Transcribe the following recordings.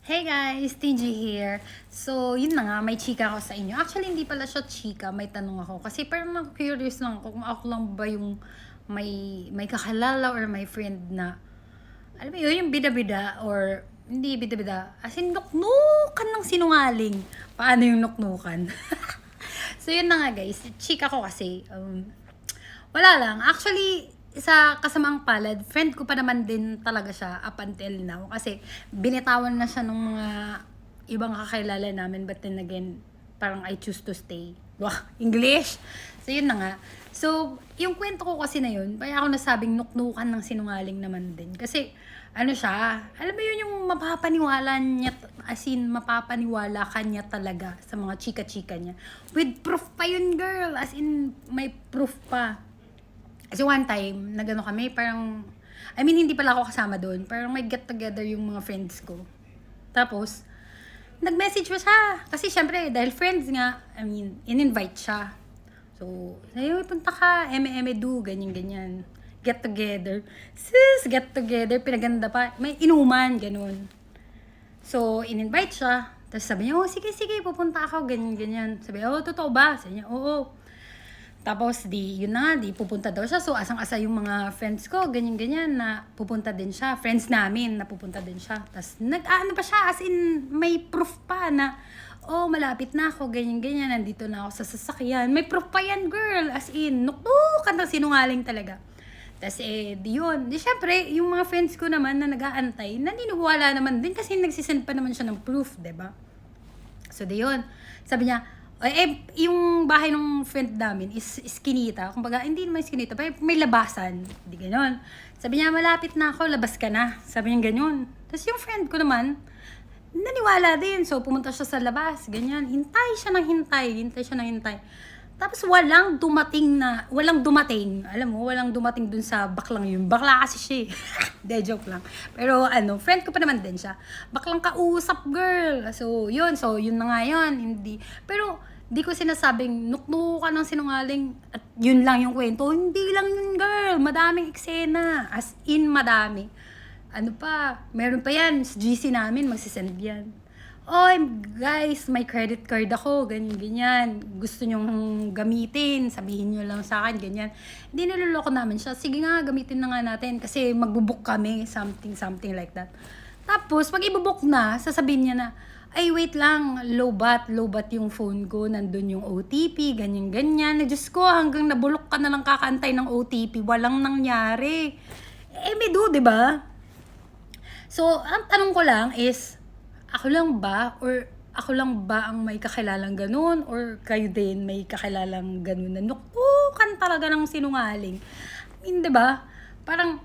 Hey guys, TG here. So, yun na nga, may chika ako sa inyo. Actually, hindi pala siya chika, may tanong ako. Kasi parang na-curious lang ako kung ako lang ba yung may, may kakalala or may friend na, alam mo yun, yung bida-bida or hindi bida-bida. As in, nuknukan ng sinungaling. Paano yung nuknukan? so, yun na nga guys. Chika ko kasi. Um, wala lang. Actually, sa kasamaang palad, friend ko pa naman din talaga siya up until now. Kasi binitawan na siya ng mga ibang kakilala namin. But then again, parang I choose to stay. Wah, English! So, yun na nga. So, yung kwento ko kasi na yun, kaya ako nasabing nuknukan ng sinungaling naman din. Kasi, ano siya, alam mo yun yung mapapaniwala niya, as in, mapapaniwala ka niya talaga sa mga chika-chika niya. With proof pa yun, girl. As in, may proof pa. Kasi one time, nagano kami, parang, I mean, hindi pala ako kasama doon. Parang may get together yung mga friends ko. Tapos, nag-message pa siya. Kasi syempre, dahil friends nga, I mean, in-invite siya. So, sayo, punta ka, eme-eme do, ganyan-ganyan. Get together. Sis, get together, pinaganda pa. May inuman, ganun. So, in-invite siya. Tapos sabi niya, oh, sige, sige, pupunta ako, ganyan-ganyan. Sabi niya, oh, totoo ba? Sabi niya, oo. Tapos, di, yun na, di pupunta daw siya. So, asang-asa yung mga friends ko, ganyan-ganyan, na pupunta din siya. Friends namin, na pupunta din siya. Tapos, nag-ano pa siya, as in, may proof pa na, oh, malapit na ako, ganyan-ganyan, nandito na ako sa sasakyan. May proof pa yan, girl. As in, nuknukan ng sinungaling talaga. Tapos, eh, di yun. Di, syempre, yung mga friends ko naman na nag-aantay, naniniwala naman din kasi nagsisend pa naman siya ng proof, ba So, di yun. Sabi niya, eh, yung bahay ng friend namin is iskinita. Kumbaga, hindi naman iskinita, pero may labasan. Hindi ganon. Sabi niya, malapit na ako, labas ka na. Sabi niya ganon. Tapos yung friend ko naman, naniwala din. So, pumunta siya sa labas, ganyan. Hintay siya ng hintay, hintay siya ng hintay. Tapos walang dumating na, walang dumating. Alam mo, walang dumating dun sa baklang yun. Bakla kasi siya eh. De, joke lang. Pero ano, friend ko pa naman din siya. Baklang kausap, girl. So, yun. So, yun na nga yun. Hindi. Pero, di ko sinasabing nuknukan ng sinungaling at yun lang yung kwento. Hindi lang yun, girl. Madaming eksena. As in, madami. Ano pa, meron pa yan. Sa GC namin, magsisend yan. Oy, guys, may credit card ako, ganyan, ganyan. Gusto nyong gamitin, sabihin nyo lang sa akin, ganyan. Hindi niloloko namin siya. Sige nga, gamitin na nga natin kasi magbubuk kami, something, something like that. Tapos, pag ibubuk na, sasabihin niya na, ay, wait lang, low bat, low bat yung phone ko, nandun yung OTP, ganyan, ganyan. Na, Diyos ko, hanggang nabulok ka na lang kakantay ng OTP, walang nangyari. Eh, may do, di ba? So, ang tanong ko lang is, ako lang ba or ako lang ba ang may kakilalang ganun or kayo din may kakilalang ganun na nuktukan talaga ng sinungaling. I mean, 'di ba? Parang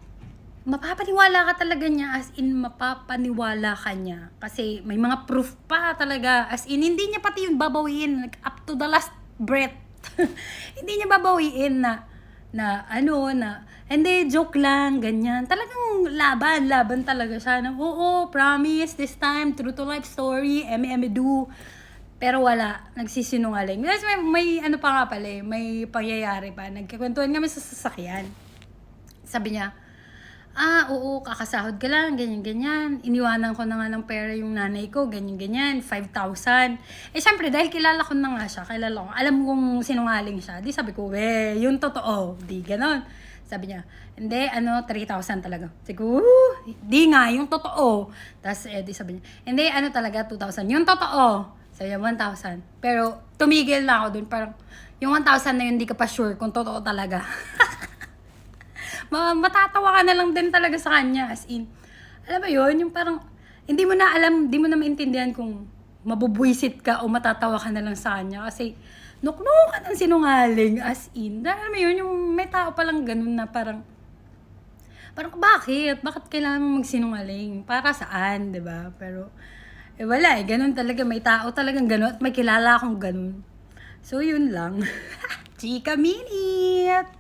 mapapaniwala ka talaga niya as in mapapaniwala ka niya kasi may mga proof pa talaga as in hindi niya pati yung babawiin like, up to the last breath. hindi niya babawiin na na ano, na, hindi, joke lang, ganyan. Talagang laban, laban talaga siya. Na, oo, promise, this time, true to life story, eme, do. Pero wala, nagsisinungaling. Kasi may, may ano pa nga pala eh, may pangyayari pa. Nagkikwentuhan kami sa sasakyan. Sabi niya, ah, oo, kakasahod ka lang, ganyan-ganyan. Iniwanan ko na nga ng pera yung nanay ko, ganyan-ganyan, 5,000. Eh, syempre, dahil kilala ko na nga siya, kilala ko, alam kong sinungaling siya, di sabi ko, we, yung totoo, di ganon. Sabi niya, hindi, ano, 3,000 talaga. Sabi ko, "Woo, di nga, yung totoo. Tapos, eh, di sabi niya, hindi, ano talaga, 2,000. Yung totoo. Sabi niya, 1,000. Pero, tumigil na ako dun, parang, yung 1,000 na yun, di ka pa sure kung totoo talaga. Ma- matatawa ka na lang din talaga sa kanya. As in, alam mo yun, yung parang, hindi mo na alam, hindi mo na maintindihan kung mabubwisit ka o matatawa ka na lang sa kanya. Kasi, nuknukan ang sinungaling. As in, alam mo yun, yung may tao palang ganun na parang, parang bakit? Bakit kailangan mo magsinungaling? Para saan, 'di ba? Pero, eh wala eh, ganun talaga. May tao talagang ganun at may kilala akong ganun. So, yun lang. Chika minute!